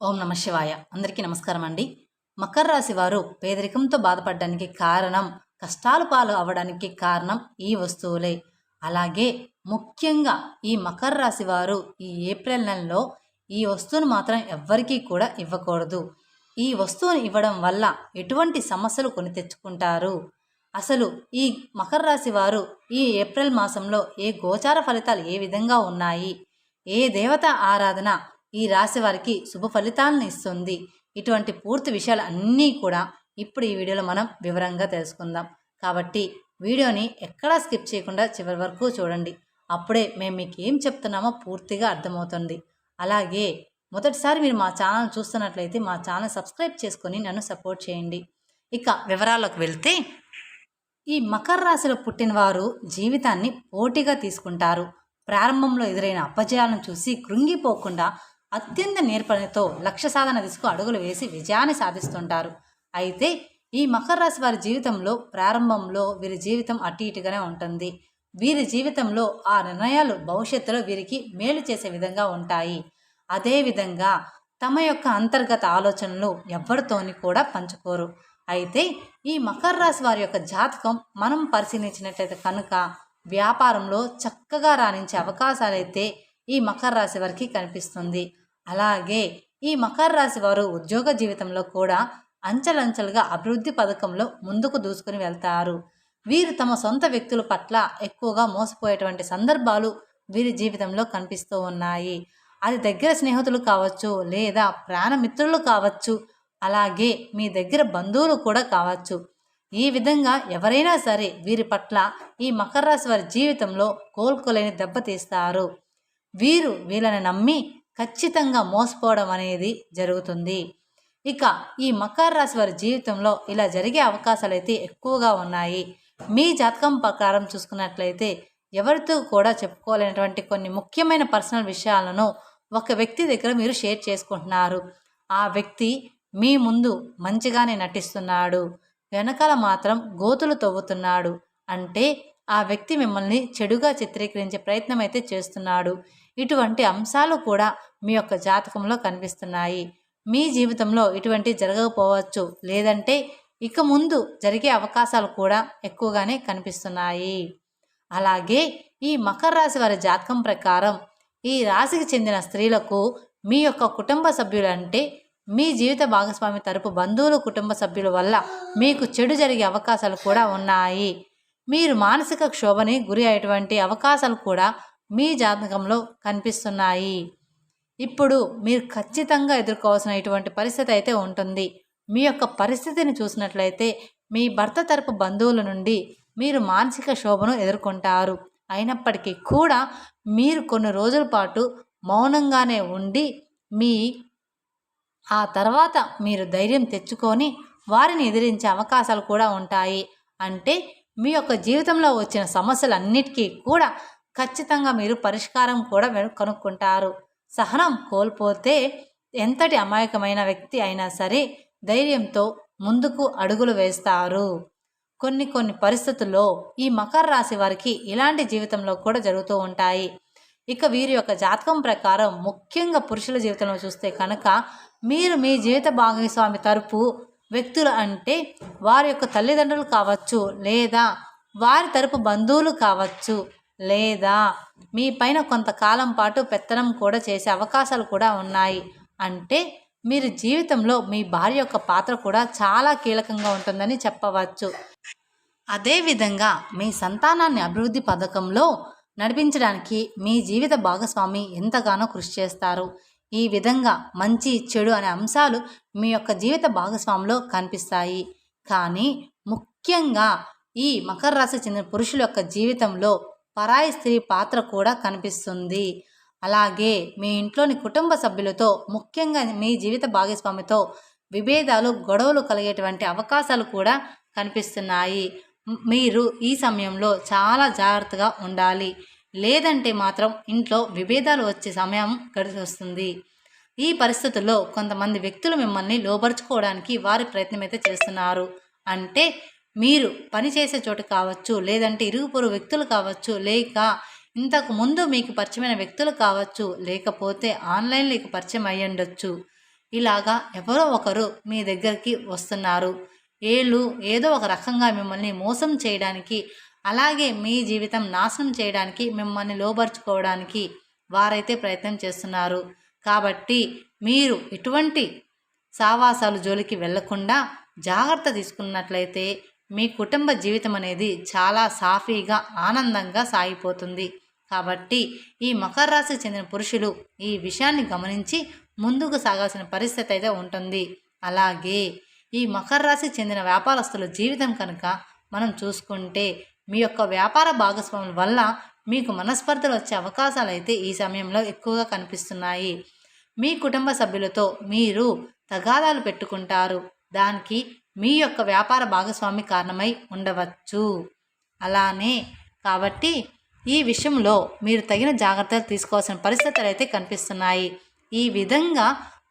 ఓం నమ శివాయ. అందరికీ నమస్కారం అండి. మకర రాశి వారు పేదరికంతో బాధపడడానికి కారణం కష్టాలు పాలు అవ్వడానికి కారణం ఈ వస్తువులే. అలాగే ముఖ్యంగా ఈ మకర రాశి వారు ఈ ఏప్రిల్ నెలలో ఈ వస్తువును మాత్రం ఎవ్వరికీ కూడా ఇవ్వకూడదు. ఈ వస్తువును ఇవ్వడం వల్ల ఎటువంటి సమస్యలు కొని తెచ్చుకుంటారు? అసలు ఈ మకర రాశి వారు ఈ ఏప్రిల్ మాసంలో ఏ గోచార ఫలితాలు ఏ విధంగా ఉన్నాయి? ఏ దేవత ఆరాధన ఈ రాశి వారికి శుభ ఫలితాలను ఇస్తుంది. ఇటువంటి పూర్తి విషయాలు అన్నీ కూడా ఇప్పుడు ఈ వీడియోలో మనం వివరంగా తెలుసుకుందాం. కాబట్టి వీడియోని ఎక్కడా స్కిప్ చేయకుండా చివరి వరకు చూడండి. అప్పుడే మేము మీకు ఏం చెప్తున్నామో పూర్తిగా అర్థమవుతుంది. అలాగే మొదటిసారి మీరు మా ఛానల్ చూస్తున్నట్లయితే మా ఛానల్ సబ్స్క్రైబ్ చేసుకొని నన్ను సపోర్ట్ చేయండి. ఇక వివరాల్లోకి వెళ్తే ఈ మకర రాశిలో పుట్టినవారు జీవితాన్ని పోటీగా తీసుకుంటారు. ప్రారంభంలో ఎదురైన అపజయాలను చూసి కృంగిపోకుండా అత్యంత నేర్పణతో లక్ష్య సాధన దిశకు అడుగులు వేసి విజయాన్ని సాధిస్తుంటారు. అయితే ఈ మకర రాశి వారి జీవితంలో ప్రారంభంలో వీరి జీవితం అటు ఇటుగానే ఉంటుంది. వీరి జీవితంలో ఆ నిర్ణయాలు భవిష్యత్తులో వీరికి మేలు చేసే విధంగా ఉంటాయి. అదేవిధంగా తమ యొక్క అంతర్గత ఆలోచనలు ఎవరితోని కూడా పంచుకోరు. అయితే ఈ మకర రాశి వారి యొక్క జాతకం మనం పరిశీలించినట్లయితే కనుక వ్యాపారంలో చక్కగా రాణించే అవకాశాలైతే ఈ మకర రాశి వారికి కనిపిస్తుంది. అలాగే ఈ మకర రాశి వారు ఉద్యోగ జీవితంలో కూడా అంచెలంచెలుగా అభివృద్ధి పథకంలో ముందుకు దూసుకుని వెళ్తారు. వీరు తమ సొంత వ్యక్తుల పట్ల ఎక్కువగా మోసపోయేటువంటి సందర్భాలు వీరి జీవితంలో కనిపిస్తూ ఉన్నాయి. అది దగ్గర స్నేహితులు కావచ్చు లేదా ప్రాణమిత్రులు కావచ్చు అలాగే మీ దగ్గర బంధువులు కూడా కావచ్చు. ఈ విధంగా ఎవరైనా సరే వీరి పట్ల ఈ మకర రాశి వారి జీవితంలో కోలుకోలేని దెబ్బతీస్తారు వీరు వీళ్ళని నమ్మి ఖచ్చితంగా మోసపోవడం అనేది జరుగుతుంది. ఇక ఈ మకర రాశి వారి జీవితంలో ఇలా జరిగే అవకాశాలు అయితే ఎక్కువగా ఉన్నాయి. మీ జాతకం ప్రకారం చూసుకున్నట్లయితే ఎవరితో కూడా చెప్పుకోలేనటువంటి కొన్ని ముఖ్యమైన పర్సనల్ విషయాలను ఒక వ్యక్తి దగ్గర మీరు షేర్ చేసుకుంటున్నారు. ఆ వ్యక్తి మీ ముందు మంచిగానే నటిస్తున్నాడు. వెనకాల మాత్రం గోతులు తవ్వుతున్నాడు. అంటే ఆ వ్యక్తి మిమ్మల్ని చెడుగా చిత్రీకరించే ప్రయత్నం అయితే చేస్తున్నాడు. ఇటువంటి అంశాలు కూడా మీ యొక్క జాతకంలో కనిపిస్తున్నాయి. మీ జీవితంలో ఇటువంటి జరగకపోవచ్చు. లేదంటే ఇక ముందు జరిగే అవకాశాలు కూడా ఎక్కువగానే కనిపిస్తున్నాయి. అలాగే ఈ మకర రాశి వారి జాతకం ప్రకారం ఈ రాశికి చెందిన స్త్రీలకు మీ యొక్క కుటుంబ సభ్యులంటే మీ జీవిత భాగస్వామి తరపు బంధువులు కుటుంబ సభ్యుల వల్ల మీకు చెడు జరిగే అవకాశాలు కూడా ఉన్నాయి. మీరు మానసిక క్షోభని గురి అయ్యేటువంటి అవకాశాలు కూడా మీ జాతకంలో కనిపిస్తున్నాయి. ఇప్పుడు మీరు ఖచ్చితంగా ఎదుర్కోవాల్సిన ఇటువంటి పరిస్థితి అయితే ఉంటుంది. మీ యొక్క పరిస్థితిని చూసినట్లయితే మీ భర్త తరపు బంధువుల నుండి మీరు మానసిక శోభను ఎదుర్కొంటారు. అయినప్పటికీ కూడా మీరు కొన్ని రోజుల పాటు మౌనంగానే ఉండి మీ ఆ తర్వాత మీరు ధైర్యం తెచ్చుకొని వారిని ఎదిరించే అవకాశాలు కూడా ఉంటాయి. అంటే మీ యొక్క జీవితంలో వచ్చిన సమస్యలన్నిటికీ కూడా ఖచ్చితంగా మీరు పరిష్కారం కూడా కనుక్కుంటారు. సహనం కోల్పోతే ఎంతటి అమాయకమైన వ్యక్తి అయినా సరే ధైర్యంతో ముందుకు అడుగులు వేస్తారు. కొన్ని కొన్ని పరిస్థితుల్లో ఈ మకర రాశి వారికి ఇలాంటి జీవితంలో కూడా జరుగుతూ ఉంటాయి. ఇక వీరి యొక్క జాతకం ప్రకారం ముఖ్యంగా పురుషుల జీవితంలో చూస్తే కనుక మీరు మీ జీవిత భాగస్వామి తరపు వ్యక్తులు అంటే వారి యొక్క తల్లిదండ్రులు కావచ్చు లేదా వారి తరపు బంధువులు కావచ్చు లేదా మీ పైన కొంతకాలం పాటు పెత్తనం కూడా చేసే అవకాశాలు కూడా ఉన్నాయి. అంటే మీరు జీవితంలో మీ భార్య యొక్క పాత్ర కూడా చాలా కీలకంగా ఉంటుందని చెప్పవచ్చు. అదేవిధంగా మీ సంతానాన్ని అభివృద్ధి పథకంలో నడిపించడానికి మీ జీవిత భాగస్వామి ఎంతగానో కృషి చేస్తారు. ఈ విధంగా మంచి చెడు అనే అంశాలు మీ యొక్క జీవిత భాగస్వామిలో కనిపిస్తాయి. కానీ ముఖ్యంగా ఈ మకర రాశి చెందిన పురుషుల యొక్క జీవితంలో పరాయి స్త్రీ పాత్ర కూడా కనిపిస్తుంది. అలాగే మీ ఇంట్లోని కుటుంబ సభ్యులతో ముఖ్యంగా మీ జీవిత భాగస్వామితో విభేదాలు గొడవలు కలిగేటువంటి అవకాశాలు కూడా కనిపిస్తున్నాయి. మీరు ఈ సమయంలో చాలా జాగ్రత్తగా ఉండాలి. లేదంటే మాత్రం ఇంట్లో విభేదాలు వచ్చే సమయం గడిచి వస్తుంది ఈ పరిస్థితుల్లో కొంతమంది వ్యక్తులు మిమ్మల్ని లోపరుచుకోవడానికి వారి ప్రయత్నం అయితే చేస్తున్నారు. అంటే మీరు పనిచేసే చోటు కావచ్చు లేదంటే ఇరుగు పొరుగు వ్యక్తులు కావచ్చు లేక ఇంతకు ముందు మీకు పరిచయమైన వ్యక్తులు కావచ్చు లేకపోతే ఆన్లైన్లో పరిచయం అయ్యుండొచ్చు ఇలాగా ఎవరో ఒకరు మీ దగ్గరికి వస్తున్నారు. ఏళ్ళు ఏదో ఒక రకంగా మిమ్మల్ని మోసం చేయడానికి అలాగే మీ జీవితం నాశనం చేయడానికి మిమ్మల్ని లోపరుచుకోవడానికి వారైతే ప్రయత్నం చేస్తున్నారు. కాబట్టి మీరు ఎటువంటి సావాసాలు జోలికి వెళ్ళకుండా జాగ్రత్త తీసుకున్నట్లయితే మీ కుటుంబ జీవితం అనేది చాలా సాఫీగా ఆనందంగా సాగిపోతుంది. కాబట్టి ఈ మకర రాశికి చెందిన పురుషులు ఈ విషయాన్ని గమనించి ముందుకు సాగాల్సిన పరిస్థితి అయితే ఉంటుంది. అలాగే ఈ మకర రాశికి చెందిన వ్యాపారస్తుల జీవితం కనుక మనం చూసుకుంటే మీ యొక్క వ్యాపార భాగస్వాముల వల్ల మీకు మనస్పర్ధలు వచ్చే అవకాశాలు అయితే ఈ సమయంలో ఎక్కువగా కనిపిస్తున్నాయి. మీ కుటుంబ సభ్యులతో మీరు తగాదాలు పెట్టుకుంటారు. దానికి మీ యొక్క వ్యాపార భాగస్వామి కారణమై ఉండవచ్చు. అలానే కాబట్టి ఈ విషయంలో మీరు తగిన జాగ్రత్తలు తీసుకోవాల్సిన పరిస్థితులు అయితే కనిపిస్తున్నాయి. ఈ విధంగా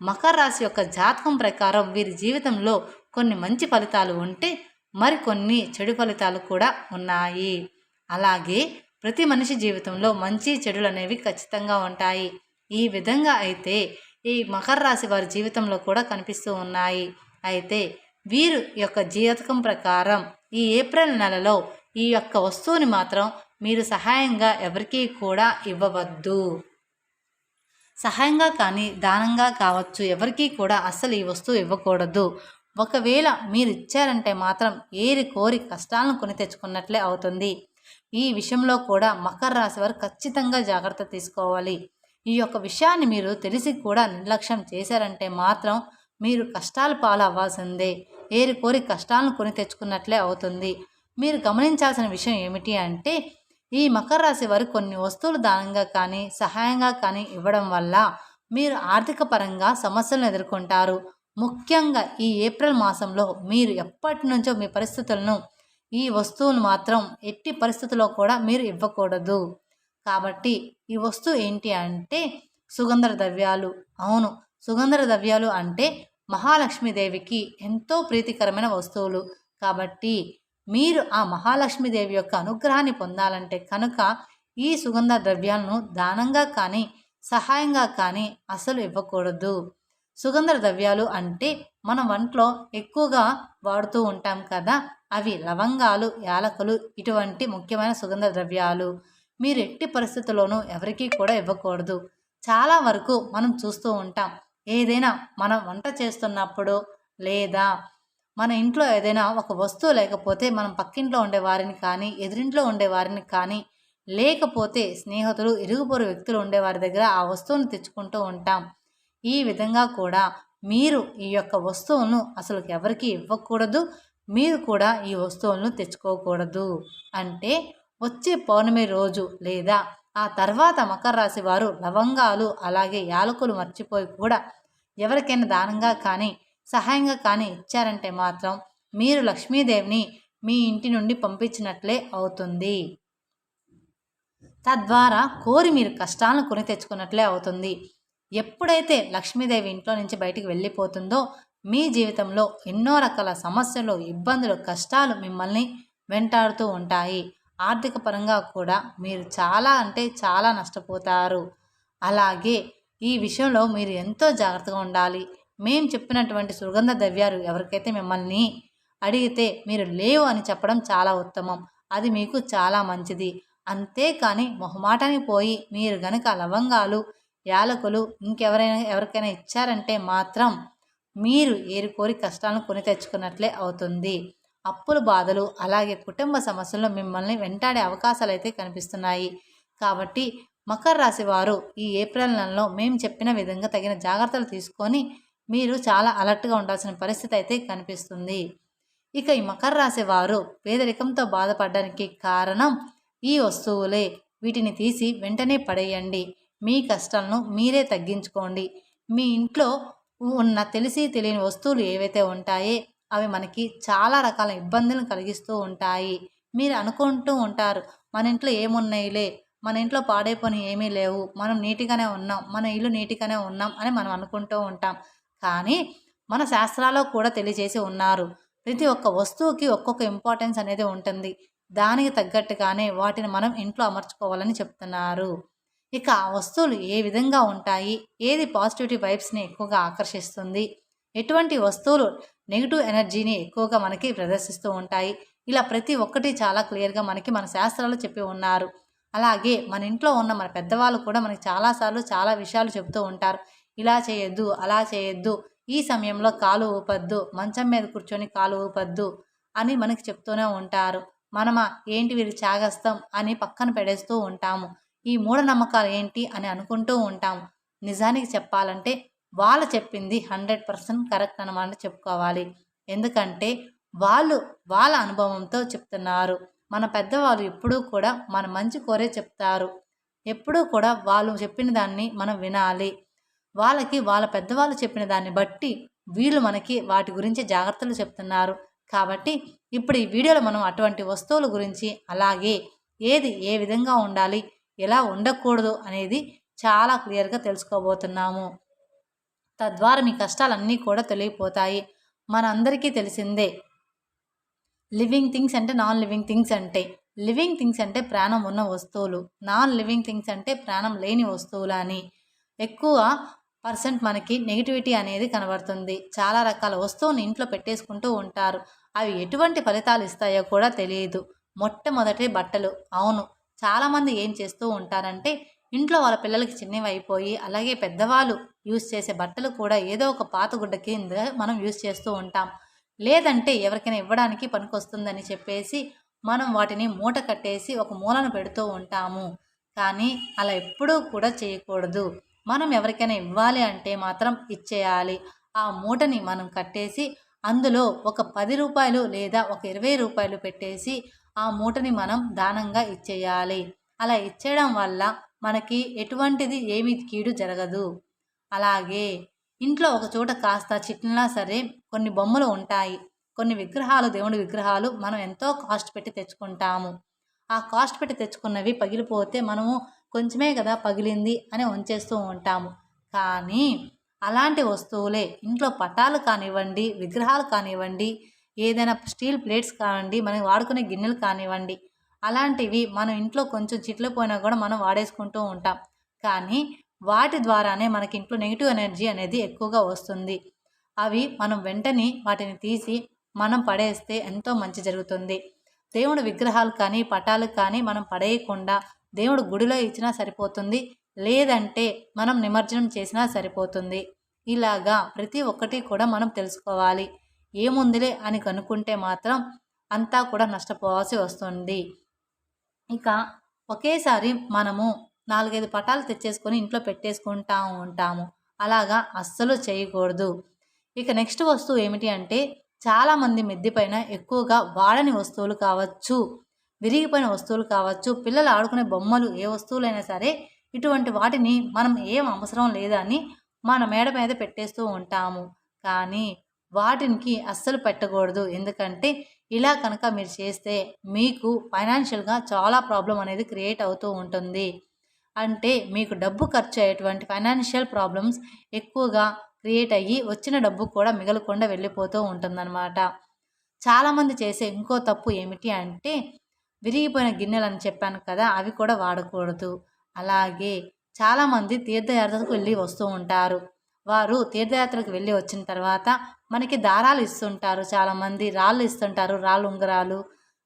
మకర రాశి యొక్క జాతకం ప్రకారం వీరి జీవితంలో కొన్ని మంచి ఫలితాలు ఉంటే మరికొన్ని చెడు ఫలితాలు కూడా ఉన్నాయి. అలాగే ప్రతి మనిషి జీవితంలో మంచి చెడులు అనేవి ఖచ్చితంగా ఉంటాయి. ఈ విధంగా అయితే ఈ మకర రాశి వారి జీవితంలో కూడా కనిపిస్తూ ఉన్నాయి. అయితే వీరు యొక్క జీవితం ప్రకారం ఈ ఏప్రిల్ నెలలో ఈ యొక్క వస్తువుని మాత్రం మీరు సహాయంగా ఎవరికీ కూడా ఇవ్వవద్దు. సహాయంగా కానీ దానంగా కావచ్చు ఎవరికీ కూడా అస్సలు ఈ వస్తువు ఇవ్వకూడదు. ఒకవేళ మీరు ఇచ్చారంటే మాత్రం ఏరి కోరి కష్టాలను కొని తెచ్చుకున్నట్లే అవుతుంది. ఈ విషయంలో కూడా మకర రాశి వారు ఖచ్చితంగా జాగ్రత్త తీసుకోవాలి. ఈ యొక్క విషయాన్ని మీరు తెలిసి కూడా నిర్లక్ష్యం చేశారంటే మాత్రం మీరు కష్టాలు పాలవ్వాల్సిందే. ఏరి కోరి కష్టాలను కొని తెచ్చుకున్నట్లే అవుతుంది. మీరు గమనించాల్సిన విషయం ఏమిటి అంటే ఈ మకర రాశి వారు కొన్ని వస్తువులు దానంగా కానీ సహాయంగా కానీ ఇవ్వడం వల్ల మీరు ఆర్థిక పరంగా సమస్యలను ఎదుర్కొంటారు. ముఖ్యంగా ఈ ఏప్రిల్ మాసంలో మీరు ఎప్పటి నుంచో మీ పరిస్థితులను ఈ వస్తువును మాత్రం ఎట్టి పరిస్థితుల్లో కూడా మీరు ఇవ్వకూడదు. కాబట్టి ఈ వస్తువు ఏంటి అంటే సుగంధ ద్రవ్యాలు. అవును సుగంధ ద్రవ్యాలు అంటే మహాలక్ష్మీదేవికి ఎంతో ప్రీతికరమైన వస్తువులు. కాబట్టి మీరు ఆ మహాలక్ష్మీదేవి యొక్క అనుగ్రహాన్ని పొందాలంటే కనుక ఈ సుగంధ ద్రవ్యాలను దానంగా కానీ సహాయంగా కానీ అసలు ఇవ్వకూడదు. సుగంధ ద్రవ్యాలు అంటే మన వంటలో ఎక్కువగా వాడుతూ ఉంటాం కదా అవి లవంగాలు యాలకులు ఇటువంటి ముఖ్యమైన సుగంధ ద్రవ్యాలు. మీరు ఎట్టి పరిస్థితుల్లోనూ ఎవరికీ కూడా ఇవ్వకూడదు. చాలా వరకు మనం చూస్తూ ఉంటాం. ఏదైనా మనం వంట చేస్తున్నప్పుడు లేదా మన ఇంట్లో ఏదైనా ఒక వస్తువు లేకపోతే మనం పక్కింట్లో ఉండే వారిని కానీ ఎదురింట్లో ఉండే వారిని కానీ లేకపోతే స్నేహితులు ఇరుగుపొరు వ్యక్తులు ఉండే వారి దగ్గర ఆ వస్తువును తెచ్చుకుంటూ ఉంటాం. ఈ విధంగా కూడా మీరు ఈ యొక్క వస్తువును అసలు ఎవరికి ఇవ్వకూడదు. మీరు కూడా ఈ వస్తువులను తెచ్చుకోకూడదు. అంటే వచ్చే పౌర్ణమి రోజు లేదా ఆ తర్వాత మకర రాశి వారు లవంగాలు అలాగే యాలకులు మర్చిపోయి కూడా ఎవరికైనా దానంగా కానీ సహాయంగా కానీ ఇచ్చారంటే మాత్రం మీరు లక్ష్మీదేవిని మీ ఇంటి నుండి పంపించినట్లే అవుతుంది. తద్వారా కోరి మీరు కష్టాలను కొని తెచ్చుకున్నట్లే అవుతుంది. ఎప్పుడైతే లక్ష్మీదేవి ఇంట్లో నుంచి బయటికి వెళ్ళిపోతుందో మీ జీవితంలో ఎన్నో రకాల సమస్యలు ఇబ్బందులు కష్టాలు మిమ్మల్ని వెంటాడుతూ ఉంటాయి. ఆర్థిక పరంగా కూడా మీరు చాలా అంటే చాలా నష్టపోతారు. అలాగే ఈ విషయంలో మీరు ఎంతో జాగ్రత్తగా ఉండాలి. మేము చెప్పినటువంటి సుగంధ ద్రవ్యాలు ఎవరికైతే మిమ్మల్ని అడిగితే మీరు లేవు అని చెప్పడం చాలా ఉత్తమం. అది మీకు చాలా మంచిది. అంతేకాని మొహమాటానికి పోయి మీరు గనక లవంగాలు యాలకులు ఇంకెవరైనా ఎవరికైనా ఇచ్చారంటే మాత్రం మీరు ఏరుకోరి కష్టాలను కొని తెచ్చుకున్నట్లే అవుతుంది. అప్పుల బాధలు అలాగే కుటుంబ సమస్యల్లో మిమ్మల్ని వెంటాడే అవకాశాలు అయితే కనిపిస్తున్నాయి. కాబట్టి మకర రాశి వారు ఈ ఏప్రిల్ నెలలో మేము చెప్పిన విధంగా తగిన జాగ్రత్తలు తీసుకొని మీరు చాలా అలర్ట్గా ఉండాల్సిన పరిస్థితి అయితే కనిపిస్తుంది. ఇక ఈ మకర రాశి వారు పేదరికంతో బాధపడడానికి కారణం ఈ వస్తువులే. వీటిని తీసి వెంటనే పడేయండి. మీ కష్టాలను మీరే తగ్గించుకోండి. మీ ఇంట్లో ఉన్న తెలిసి తెలియని వస్తువులు ఏవైతే ఉంటాయో అవి మనకి చాలా రకాల ఇబ్బందులను కలిగిస్తూ ఉంటాయి. మీరు అనుకుంటూ ఉంటారు మన ఇంట్లో ఏమున్నాయిలే మన ఇంట్లో పాడైపోని ఏమీ లేవు మనం నీట్గానే ఉన్నాం మన ఇల్లు నీట్గానే ఉన్నాం అని మనం అనుకుంటూ ఉంటాం. కానీ మన శాస్త్రాల్లో కూడా తెలియజేసి ఉన్నారు ప్రతి ఒక్క వస్తువుకి ఒక్కొక్క ఇంపార్టెన్స్ అనేది ఉంటుంది. దానికి తగ్గట్టుగానే వాటిని మనం ఇంట్లో అమర్చుకోవాలని చెప్తున్నారు. ఇక ఆ వస్తువులు ఏ విధంగా ఉంటాయి ఏది పాజిటివిటీ వైబ్స్ని ఎక్కువగా ఆకర్షిస్తుంది ఎటువంటి వస్తువులు నెగిటివ్ ఎనర్జీని ఎక్కువగా మనకి ప్రదర్శిస్తూ ఉంటాయి. ఇలా ప్రతి ఒక్కటి చాలా క్లియర్గా మనకి మన శాస్త్రాలు చెప్పి ఉన్నారు. అలాగే మన ఇంట్లో ఉన్న మన పెద్దవాళ్ళు కూడా మనకి చాలాసార్లు చాలా విషయాలు చెబుతూ ఉంటారు. ఇలా చేయొద్దు అలా చేయొద్దు ఈ సమయంలో కాలు ఊపద్దు మంచం మీద కూర్చొని కాలు ఊపద్దు అని మనకి చెప్తూనే ఉంటారు. మనమా ఏంటి వీరు చాగస్తాం అని పక్కన పెడేస్తూ ఉంటాము. ఈ మూఢనమ్మకాలు ఏంటి అని అనుకుంటూ ఉంటాము. నిజానికి చెప్పాలంటే వాళ్ళు చెప్పింది హండ్రెడ్ పర్సెంట్ కరెక్ట్ అనమాట చెప్పుకోవాలి. ఎందుకంటే వాళ్ళు వాళ్ళ అనుభవంతో చెప్తున్నారు. మన పెద్దవాళ్ళు ఎప్పుడూ కూడా మన మంచి కోరే చెప్తారు. ఎప్పుడూ కూడా వాళ్ళు చెప్పిన దాన్ని మనం వినాలి. వాళ్ళకి వాళ్ళ పెద్దవాళ్ళు చెప్పిన దాన్ని బట్టి వీళ్ళు మనకి వాటి గురించి జాగ్రత్తలు చెప్తున్నారు. కాబట్టి ఇప్పుడు ఈ వీడియోలో మనం అటువంటి వస్తువుల గురించి అలాగే ఏది ఏ విధంగా ఉండాలి ఎలా ఉండకూడదు అనేది చాలా క్లియర్గా తెలుసుకోబోతున్నాము. తద్వారా మీ కష్టాలన్నీ కూడా తొలగిపోతాయి. మనందరికీ తెలిసిందే లివింగ్ థింగ్స్ అంటే నాన్ లివింగ్ థింగ్స్ అంటే లివింగ్ థింగ్స్ అంటే ప్రాణం ఉన్న వస్తువులు నాన్ లివింగ్ థింగ్స్ అంటే ప్రాణం లేని వస్తువులు అని. ఎక్కువ పర్సెంట్ మనకి నెగిటివిటీ అనేది కనబడుతుంది. చాలా రకాల వస్తువుని ఇంట్లో పెట్టేసుకుంటూ ఉంటారు. అవి ఎటువంటి ఫలితాలు ఇస్తాయో కూడా తెలియదు. మొట్టమొదటి బట్టలు. అవును చాలామంది ఏం చేస్తూ ఉంటారంటే ఇంట్లో వాళ్ళ పిల్లలకి చిన్నవి అయిపోయి అలాగే పెద్దవాళ్ళు యూజ్ చేసే బట్టలు కూడా ఏదో ఒక పాత గుడ్డ కింద మనం యూజ్ చేస్తూ ఉంటాం. లేదంటే ఎవరికైనా ఇవ్వడానికి పనికొస్తుందని చెప్పేసి మనం వాటిని మూట కట్టేసి ఒక మూలను పెడుతూ ఉంటాము. కానీ అలా ఎప్పుడూ కూడా చేయకూడదు. మనం ఎవరికైనా ఇవ్వాలి అంటే మాత్రం ఇచ్చేయాలి. ఆ మూటని మనం కట్టేసి అందులో ఒక పది రూపాయలు లేదా ఒక ఇరవై రూపాయలు పెట్టేసి ఆ మూటని మనం దానంగా ఇచ్చేయాలి. అలా ఇచ్చేయడం వల్ల మనకి ఎటువంటిది ఏమి కీడు జరగదు. అలాగే ఇంట్లో ఒక చోట కాస్త చిట్లినా సరే కొన్ని బొమ్మలు ఉంటాయి. కొన్ని విగ్రహాలు దేవుడి విగ్రహాలు మనం ఎంతో కాస్ట్ పెట్టి తెచ్చుకుంటాము. ఆ కాస్ట్ పెట్టి తెచ్చుకున్నవి పగిలిపోతే మనము కొంచెమే కదా పగిలింది అని ఉంచేస్తూ ఉంటాము. కానీ అలాంటి వస్తువులే ఇంట్లో పటాలు కానివ్వండి విగ్రహాలు కానివ్వండి ఏదైనా స్టీల్ ప్లేట్స్ కానివ్వండి మనం వాడుకునే గిన్నెలు కానివ్వండి అలాంటివి మనం ఇంట్లో కొంచెం చిట్లు పోయినా కూడా మనం వాడేసుకుంటూ ఉంటాం. కానీ వాటి ద్వారానే మనకి ఇంట్లో నెగిటివ్ ఎనర్జీ అనేది ఎక్కువగా వస్తుంది. అవి మనం వెంటనే వాటిని తీసి మనం పడేస్తే ఎంతో మంచి జరుగుతుంది. దేవుడు విగ్రహాలు కానీ పటాలు కానీ మనం పడేయకుండా దేవుడు గుడిలో ఇచ్చినా సరిపోతుంది. లేదంటే మనం నిమజ్జనం చేసినా సరిపోతుంది. ఇలాగా ప్రతి ఒక్కటి కూడా మనం తెలుసుకోవాలి. ఏముందిలే అని కనుక్కుంటే మాత్రం అంతా కూడా నష్టపోవాల్సి వస్తుంది. ఇక ఒకేసారి మనము నాలుగైదు పటాలు తెచ్చేసుకొని ఇంట్లో పెట్టేసుకుంటా ఉంటాము. అలాగా అస్సలు చేయకూడదు. ఇక నెక్స్ట్ వస్తువు ఏమిటి అంటే చాలామంది మిద్ది పైన ఎక్కువగా వాడని వస్తువులు కావచ్చు విరిగిపోయిన వస్తువులు కావచ్చు పిల్లలు ఆడుకునే బొమ్మలు ఏ వస్తువులైనా సరే ఇటువంటి వాటిని మనం ఏం అవసరం లేదని మన మేడ మీద పెట్టేస్తూ ఉంటాము. కానీ వాటికి అస్సలు పెట్టకూడదు. ఎందుకంటే ఇలా కనుక మీరు చేస్తే మీకు ఫైనాన్షియల్గా చాలా ప్రాబ్లం అనేది క్రియేట్ అవుతూ ఉంటుంది. అంటే మీకు డబ్బు ఖర్చు అయ్యేటువంటి ఫైనాన్షియల్ ప్రాబ్లమ్స్ ఎక్కువగా క్రియేట్ అయ్యి వచ్చిన డబ్బు కూడా మిగలకుండా వెళ్ళిపోతూ ఉంటుందన్నమాట. చాలామంది చేసే ఇంకో తప్పు ఏమిటి అంటే విరిగిపోయిన గిన్నెలు అని చెప్పాను కదా అవి కూడా వాడకూడదు. అలాగే చాలామంది తీర్థయాత్రకు వెళ్ళి వస్తూ ఉంటారు. వారు తీర్థయాత్రకు వెళ్ళి వచ్చిన తర్వాత మనకి దారాలు ఇస్తుంటారు చాలామంది రాళ్ళు ఇస్తుంటారు రాళ్ళు ఉంగరాలు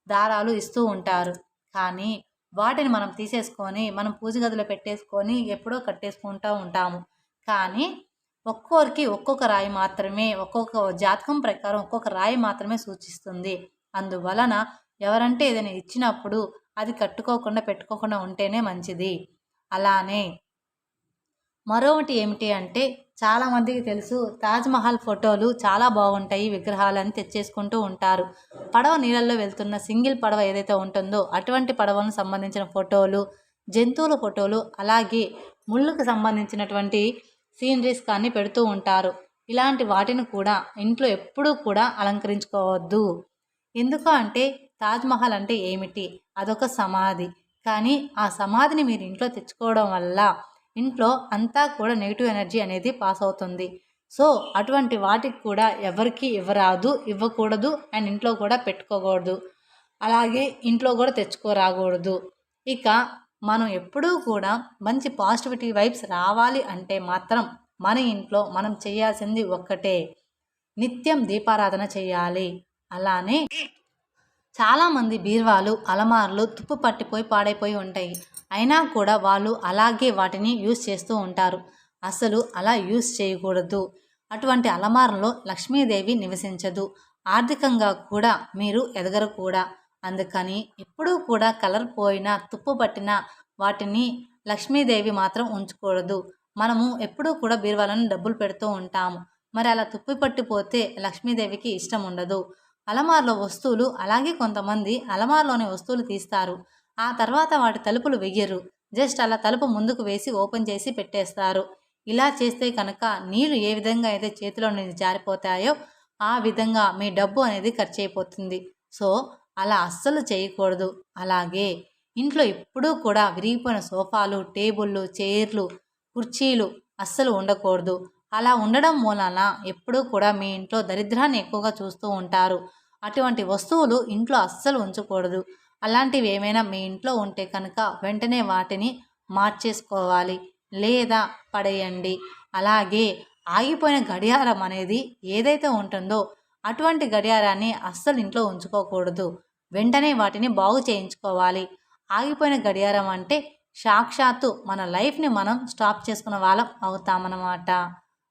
దారాలు ఇస్తూ ఉంటారు. కానీ వాటిని మనం తీసేసుకొని మనం పూజ గదిలో పెట్టేసుకొని ఎప్పుడో కట్టేసుకుంటూ ఉంటాము. కానీ ఒక్కొక్కరికి ఒక్కొక్క రాయి మాత్రమే ఒక్కొక్క జాతకం ప్రకారం ఒక్కొక్క రాయి మాత్రమే సూచిస్తుంది. అందువలన ఎవరంటే ఏదైనా ఇచ్చినప్పుడు అది కట్టుకోకుండా పెట్టుకోకుండా ఉంటేనే మంచిది. అలానే మరొకటి ఏమిటి అంటే చాలామందికి తెలుసు తాజ్మహల్ ఫోటోలు చాలా బాగుంటాయి విగ్రహాలని తెచ్చేసుకుంటూ ఉంటారు. పడవ నీళ్ళల్లో వెళ్తున్న సింగిల్ పడవ ఏదైతే ఉంటుందో అటువంటి పడవలకు సంబంధించిన ఫోటోలు జంతువుల ఫోటోలు అలాగే ముళ్ళుకు సంబంధించినటువంటి సీనరీస్ కానీ పెడుతూ ఉంటారు. ఇలాంటి వాటిని కూడా ఇంట్లో ఎప్పుడూ కూడా అలంకరించుకోవద్దు. ఎందుకు అంటే తాజ్మహల్ అంటే ఏమిటి? అదొక సమాధి. కానీ ఆ సమాధిని మీరు ఇంట్లో తెచ్చుకోవడం వల్ల ఇంట్లో అంతా కూడా నెగిటివ్ ఎనర్జీ అనేది పాస్ అవుతుంది. సో అటువంటి వాటికి కూడా ఎవరికి ఇవ్వరాదు ఇవ్వకూడదు అండ్ ఇంట్లో కూడా పెట్టుకోకూడదు. అలాగే ఇంట్లో కూడా తెచ్చుకోరాకూడదు. ఇక మనం ఎప్పుడూ కూడా మంచి పాజిటివిటీ వైబ్స్ రావాలి అంటే మాత్రం మన ఇంట్లో మనం చేయాల్సింది ఒక్కటే. నిత్యం దీపారాధన చేయాలి. అలానే చాలామంది బీర్వాలు అలమార్లు తుప్పు పట్టిపోయి పాడైపోయి ఉంటాయి. అయినా కూడా వాళ్ళు అలాగే వాటిని యూజ్ చేస్తూ ఉంటారు. అసలు అలా యూజ్ చేయకూడదు. అటువంటి అలమారంలో లక్ష్మీదేవి నివసించదు. ఆర్థికంగా కూడా మీరు ఎదగరు కూడా. అందుకని ఎప్పుడూ కూడా కలర్ పోయినా తుప్పు పట్టినా వాటిని లక్ష్మీదేవి మాత్రం ఉంచకూడదు. మనము ఎప్పుడూ కూడా బీరువాలను డబ్బులు పెడుతూ ఉంటాము. మరి అలా తుప్పి పట్టిపోతే లక్ష్మీదేవికి ఇష్టం ఉండదు. అలమార్లో వస్తువులు అలాగే కొంతమంది అలమార్లోని వస్తువులు తీస్తారు. ఆ తర్వాత వాటి తలుపులు వెయ్యరు. జస్ట్ అలా తలుపు ముందుకు వేసి ఓపెన్ చేసి పెట్టేస్తారు. ఇలా చేస్తే కనుక నీళ్ళు ఏ విధంగా అయితే చేతిలో నుంచి జారిపోతాయో ఆ విధంగా మీ డబ్బు అనేది ఖర్చు అయిపోతుంది సో అలా అస్సలు చేయకూడదు. అలాగే ఇంట్లో ఎప్పుడూ కూడా విరిగిపోయిన సోఫాలు టేబుళ్ళు చైర్లు కుర్చీలు అస్సలు ఉండకూడదు. అలా ఉండడం మూలాన ఎప్పుడూ కూడా మీ ఇంట్లో దరిద్రాన్ని ఎక్కువగా చూస్తూ ఉంటారు. అటువంటి వస్తువులు ఇంట్లో అస్సలు ఉంచకూడదు. అలాంటివి ఏమైనా మీ ఇంట్లో ఉంటే కనుక వెంటనే వాటిని మార్చేసుకోవాలి. లేదా పడేయండి. అలాగే ఆగిపోయిన గడియారం అనేది ఏదైతే ఉంటుందో అటువంటి గడియారాన్ని అస్సలు ఇంట్లో ఉంచుకోకూడదు. వెంటనే వాటిని బాగు చేయించుకోవాలి. ఆగిపోయిన గడియారం అంటే సాక్షాత్తు మన లైఫ్ని మనం స్టాప్ చేసుకున్న వాళ్ళం అవుతామన్నమాట.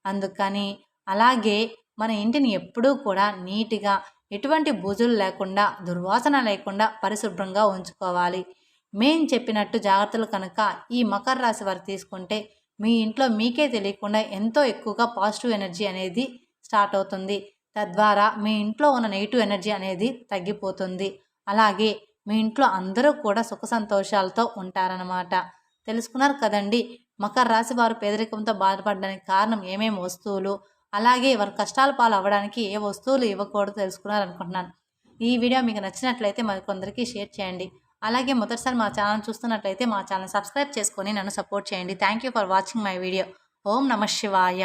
అందుకని అలాగే మన ఇంటిని ఎప్పుడూ కూడా నీట్గా ఎటువంటి బూజులు లేకుండా దుర్వాసన లేకుండా పరిశుభ్రంగా ఉంచుకోవాలి. మేం చెప్పినట్టు జాగ్రత్తలు కనుక ఈ మకర రాశి వారు తీసుకుంటే మీ ఇంట్లో మీకే తెలియకుండా ఎంతో ఎక్కువగా పాజిటివ్ ఎనర్జీ అనేది స్టార్ట్ అవుతుంది. తద్వారా మీ ఇంట్లో ఉన్న నెగిటివ్ ఎనర్జీ అనేది తగ్గిపోతుంది. అలాగే మీ ఇంట్లో అందరూ కూడా సుఖ సంతోషాలతో ఉంటారనమాట తెలుసుకున్నారు కదండి మకర రాశి వారు పేదరికంతో బాధపడడానికి కారణం ఏమేమి వస్తువులు అలాగే వారు కష్టాల పాలు అవ్వడానికి ఏ వస్తువులు ఇవ్వకూడదు తెలుసుకున్నారనుకుంటున్నాను. ఈ వీడియో మీకు నచ్చినట్లయితే మరి కొందరికి షేర్ చేయండి. అలాగే మొదటిసారి మా ఛానల్ చూస్తున్నట్లయితే మా ఛానల్ సబ్స్క్రైబ్ చేసుకొని నన్ను సపోర్ట్ చేయండి. Thank you for watching my video. ఓం నమ శివాయ.